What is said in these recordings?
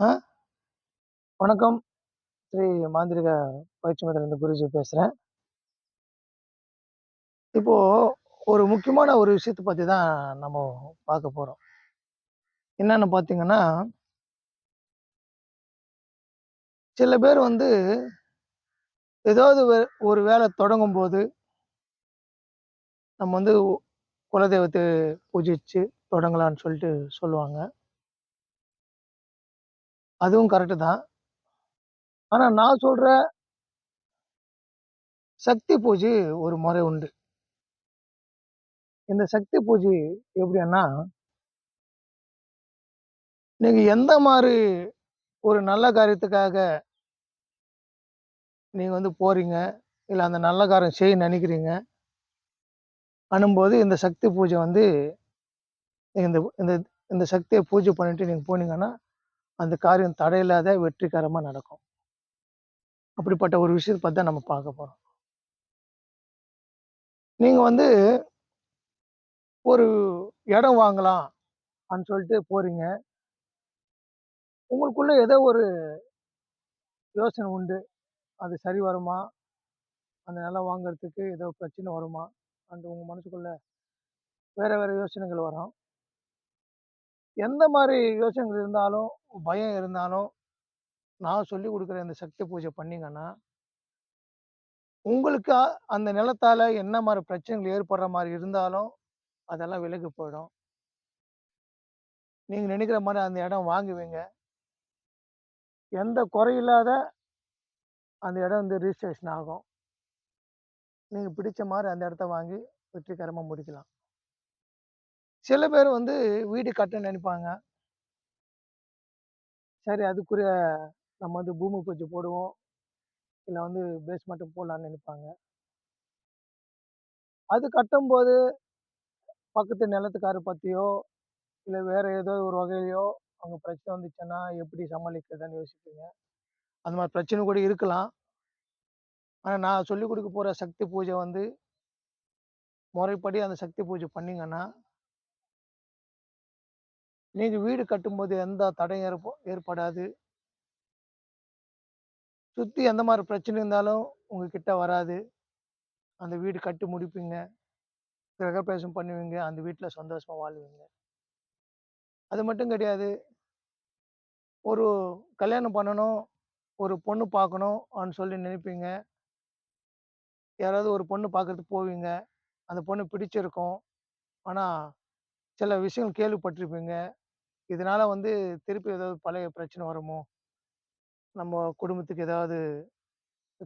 ஆ வணக்கம். ஸ்ரீ மாந்திரிக பயிற்சி மையத்திலருந்து குருஜி பேசுறேன். இப்போ ஒரு முக்கியமான ஒரு விஷயத்த பற்றி தான் நம்ம பார்க்க போறோம். என்னன்னு பார்த்தீங்கன்னா சில பேர் வந்து ஏதாவது ஒரு வேலை தொடங்கும் போது நம்ம வந்து குலதெய்வத்தை பூஜிச்சு தொடங்கலான்னு சொல்லிட்டு சொல்லுவாங்க. அதுவும் கரெக்டு தான். ஆனால் நான் சொல்கிற சக்தி பூஜை ஒரு முறை உண்டு. இந்த சக்தி பூஜை எப்படின்னா நீங்கள் எந்த மாதிரி ஒரு நல்ல காரியத்துக்காக நீங்கள் வந்து போறீங்க. இல்லை அந்த நல்ல காரியம் செய்ய நினைக்கிறீங்க அனும்போது இந்த சக்தி பூஜை வந்து இந்த இந்த இந்த சக்தியை பூஜை பண்ணிட்டு நீங்கள் போனீங்கன்னா, அந்த காரியம் தடையில்லாத வெற்றிகரமாக நடக்கும். அப்படிப்பட்ட ஒரு விஷயத்தை பார்த்தா தான் நம்ம பார்க்க போகிறோம் நீங்கள் வந்து ஒரு இடம் வாங்கலாம் அப்படின்னு சொல்லிட்டு போகிறீங்க உங்களுக்குள்ளே ஏதோ ஒரு யோசனை உண்டு. அது சரி வருமா? அந்த நிலம் வாங்குறதுக்கு ஏதோ பிரச்சனை வருமா? அந்த உங்கள் மனசுக்குள்ளே வேறு வேறு யோசனைகள் வரும். எந்த மாதிரி யோசனைகள் இருந்தாலும், பயம் இருந்தாலும், நான் சொல்லிக் கொடுக்குற இந்த சக்தி பூஜை பண்ணிங்கன்னா உங்களுக்கு அந்த நிலத்தால என்ன மாதிரி பிரச்சனைகள் ஏற்படுற மாதிரி இருந்தாலும், அதெல்லாம் விலகி போயிடும். நீங்கள் நினைக்கிற மாதிரி அந்த இடம் வாங்குவீங்க. எந்த குறையில்லாத அந்த இடம் வந்து ரிஜிஸ்ட்ரேஷன் ஆகும். நீங்கள் பிடிச்ச மாதிரி அந்த இடத்த வாங்கி வெற்றிகரமாக முடிக்கலாம். சில பேர் வந்து வீடு கட்ட நினைப்பாங்க சரி அதுக்குரிய நம்ம வந்து பூமி பூஜை போடுவோம். இல்லை வந்து பேஸ்மெண்ட் போடலான்னு நினைப்பாங்க அது கட்டும்போது பக்கத்து நிலத்துக்கார பற்றியோ இல்லை வேறு ஏதோ ஒரு வகையிலையோ அவங்க பிரச்சனை வந்துச்சுன்னா, எப்படி சமாளிக்கிறதுன்னு யோசிப்பீங்க. அந்த மாதிரி பிரச்சனை கூட இருக்கலாம். ஆனால் நான் சொல்லிக் கொடுக்க போகிற சக்தி பூஜை வந்து முறைப்படி அந்த சக்தி பூஜை பண்ணிங்கன்னா நீங்க வீடு கட்டும்போது எந்த தடையும் ஏற்ப ஏற்படாது. சுத்தி எந்த மாதிரி பிரச்சனை இருந்தாலும் உங்ககிட்ட வராது. அந்த வீடு கட்டி முடிப்பீங்க. கிரகப்பிரவேசம் பண்ணுவீங்க. அந்த வீட்டில் சந்தோஷமா வாழ்வீங்க. அது மட்டும் கிடையாது. ஒரு கல்யாணம் பண்ணணும், ஒரு பொண்ணு பார்க்கணும் அப்படின்னு சொல்லி நினைப்பீங்க. யாராவது ஒரு பொண்ணு பார்க்கறதுக்கு போவீங்க. அந்த பொண்ணு பிடிச்சிருக்கும். ஆனால் சில விஷயங்கள் கேள்விப்பட்டிருப்பீங்க. இதனால வந்து திருப்பி ஏதாவது பழைய பிரச்சனை வருமோ? நம்ம குடும்பத்துக்கு ஏதாவது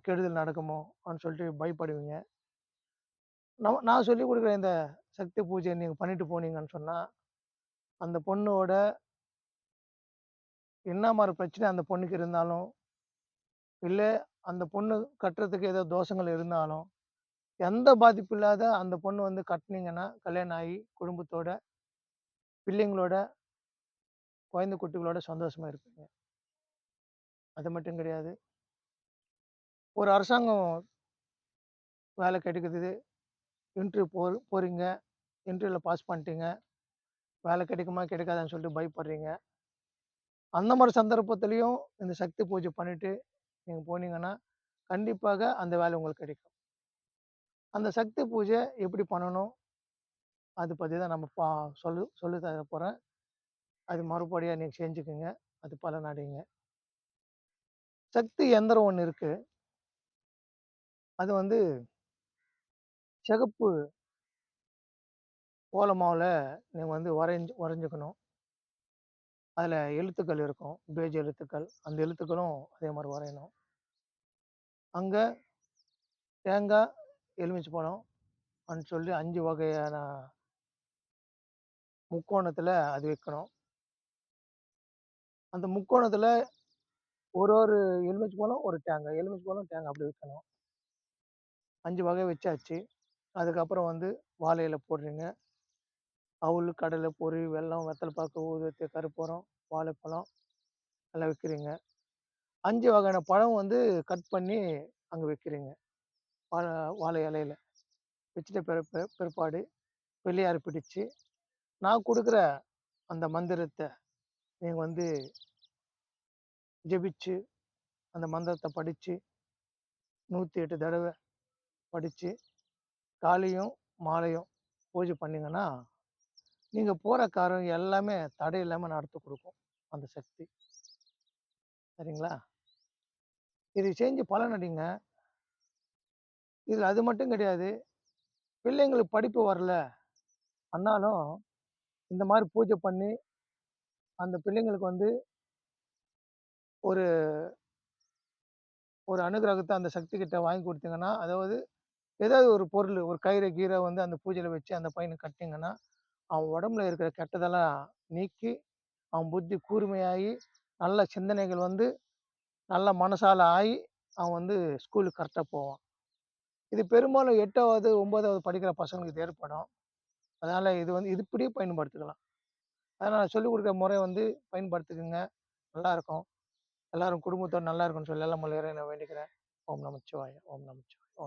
கெடுதல் நடக்குமோ? அப்படின்னு சொல்லிட்டு பயப்படுவீங்க. நம்ம நான் சொல்லிக் கொடுக்குற இந்த சக்தி பூஜை நீங்கள் பண்ணிட்டு போனீங்கன்னு சொன்னால் அந்த பொண்ணோட என்ன மாதிரி பிரச்சனை அந்த பொண்ணுக்கு இருந்தாலும், இல்லை அந்த பொண்ணு கட்டுறதுக்கு ஏதோ தோஷங்கள் இருந்தாலும், எந்த பாதிப்பு இல்லாத அந்த பொண்ணு வந்து கட்டினீங்கன்னா கல்யாணம் ஆகி குடும்பத்தோட, பிள்ளைங்களோட, குழந்தை குட்டிகளோட சந்தோஷமா இருப்பீங்க. அது மட்டும் கிடையாது. ஒரு அரசாங்கம் வேலை கிடைக்குது. இன்டர்வியூ போ போறீங்க. இன்டர்வியூவில் பாஸ் பண்ணிட்டீங்க. வேலை கிடைக்குமா? கிடைக்காதான்னு சொல்லிட்டு பயப்படுறீங்க. அந்த மாதிரி சந்தர்ப்பத்துலேயும் இந்த சக்தி பூஜை பண்ணிட்டு நீங்கள் போனீங்கன்னா, கண்டிப்பாக அந்த வேலை உங்களுக்கு கிடைக்கும். அந்த சக்தி பூஜை எப்படி பண்ணணும்? அது பற்றி தான் நம்ம பா சொல்லு சொல்லி தர போகிறேன் அது மறுபடியாக நீங்கள் செஞ்சுக்குங்க அது பலனடையுங்க. சக்தி எந்திரம் ஒன்று இருக்கு. அது வந்து சிகப்பு கோலமாவில் நீங்கள் வந்து வரைஞ்சு வரைஞ்சிக்கணும் அதில் எழுத்துக்கள் இருக்கும். பேஜ் எழுத்துக்கள். அந்த எழுத்துக்களும் அதே மாதிரி வரையணும். அங்கே தேங்காய், எலுமிச்சை பழம் அன்னு சொல்லி அஞ்சு வகையான முக்கோணத்தில் அது வைக்கணும். அந்த முக்கோணத்தில் ஒரு ஒரு எலுமிச்சை பழம், ஒரு தேங்காய். எலுமிச்சு பழம், தேங்காய் அப்படி வைக்கணும். அஞ்சு வகை வச்சாச்சு. அதுக்கப்புறம் வந்து வாழை போடுறீங்க. அவுள் கடலை, பொரி, வெல்லம், வெத்தலை பாக்கு, ஊதுபத்தி, கருப்பூரம் வாழைப்பழம் எல்லாம் வைக்கிறீங்க. அஞ்சு வகையான பழம் வந்து கட் பண்ணி அங்கே வைக்கிறீங்க. வாழை வாழை இலையில. வச்சுட்ட பிற பிற பிற்பாடு பிள்ளையார் பிடிச்சு, நான் கொடுக்குற அந்த மந்திரத்தை நீங்கள் வந்து ஜெபிச்சு அந்த மந்திரத்தை படித்து நூற்றி எட்டு தடவை படித்து காலையும் மாலையும் பூஜை பண்ணிங்கன்னா நீங்கள் போகிற காரம் எல்லாமே தடை இல்லாமல் நடத்து கொடுக்கும் அந்த சக்தி. சரிங்களா? இதை செஞ்சு பலனடைங்க இதில் அது மட்டும் கிடையாது. பிள்ளைங்களுக்கு படிப்பு வரல. ஆனாலும் இந்த மாதிரி பூஜை பண்ணி அந்த பிள்ளைங்களுக்கு வந்து ஒரு ஒரு அனுகிரகத்தை அந்த சக்தி கிட்ட வாங்கி கொடுத்தீங்கன்னா அதாவது ஏதாவது ஒரு பொருள் ஒரு கயிறு கீரை வந்து அந்த பூஜையில் வச்சு அந்த பையனுக்கு கட்டிங்கன்னா அவன் உடம்புல இருக்கிற கெட்டதெல்லாம் நீக்கி அவன் புத்தி கூர்மையாகி நல்ல சிந்தனைகள் வந்து நல்ல மனசால் ஆகி அவன் வந்து ஸ்கூலுக்கு கரெக்டாக போவான். இது பெரும்பாலும் எட்டாவது ஒம்பதாவது படிக்கிற பசங்களுக்கு இது ஏற்படும். அதனால் இது வந்து இது இப்படியே பயன்படுத்திக்கலாம். அதனால் சொல்லிக் கொடுக்குற முறை வந்து பயன்படுத்திக்கோங்க. நல்லாயிருக்கும். எல்லாரும் குடும்பத்தோடு நல்லா இருக்கும்னு சொல்லி எல்லாம் முறையை நான் வேண்டிக்கிறேன். ஓம் நமச்சிவாய. ஓம் நமச்சிவாய.